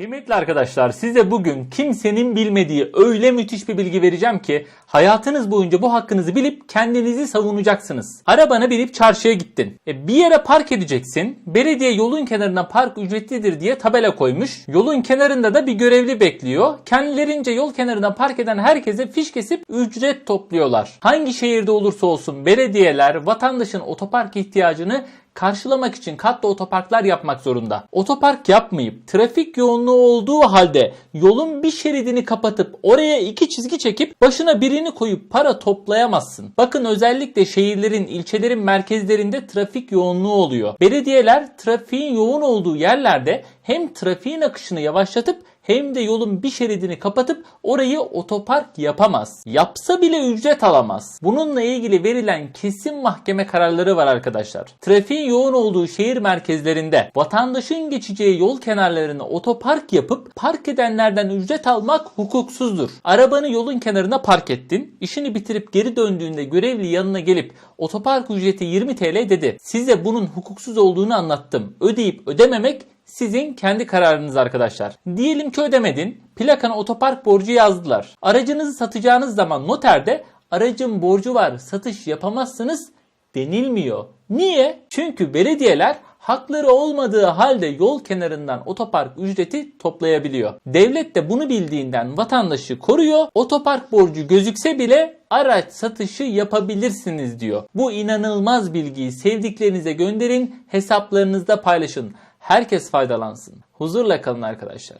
Kıymetli arkadaşlar size bugün kimsenin bilmediği öyle müthiş bir bilgi vereceğim ki hayatınız boyunca bu hakkınızı bilip kendinizi savunacaksınız. Arabana binip çarşıya gittin. E, bir yere park edeceksin. Belediye yolun kenarına park ücretlidir diye tabela koymuş. Yolun kenarında da bir görevli bekliyor. Kendilerince yol kenarına park eden herkese fiş kesip ücret topluyorlar. Hangi şehirde olursa olsun belediyeler vatandaşın otopark ihtiyacını karşılamak için katlı otoparklar yapmak zorunda. Otopark yapmayıp trafik yoğunluğu olduğu halde yolun bir şeridini kapatıp oraya iki çizgi çekip başına birini koyup para toplayamazsın. Bakın özellikle şehirlerin, ilçelerin merkezlerinde trafik yoğunluğu oluyor. Belediyeler trafiğin yoğun olduğu yerlerde hem trafiğin akışını yavaşlatıp hem de yolun bir şeridini kapatıp orayı otopark yapamaz. Yapsa bile ücret alamaz. Bununla ilgili verilen kesin mahkeme kararları var arkadaşlar. Trafiğin yoğun olduğu şehir merkezlerinde vatandaşın geçeceği yol kenarlarına otopark yapıp park edenlerden ücret almak hukuksuzdur. Arabanı yolun kenarına park ettin. İşini bitirip geri döndüğünde görevli yanına gelip otopark ücreti 20 TL dedi. Size bunun hukuksuz olduğunu anlattım. Ödeyip ödememek sizin kendi kararınız arkadaşlar. Diyelim ki ödemedin, plakana otopark borcu yazdılar. Aracınızı satacağınız zaman noterde aracın borcu var satış yapamazsınız denilmiyor. Niye? Çünkü belediyeler hakları olmadığı halde yol kenarından otopark ücreti toplayabiliyor. Devlet de bunu bildiğinden vatandaşı koruyor. Otopark borcu gözükse bile araç satışı yapabilirsiniz diyor. Bu inanılmaz bilgiyi sevdiklerinize gönderin, hesaplarınızda paylaşın. Herkes faydalansın. Huzurla kalın arkadaşlar.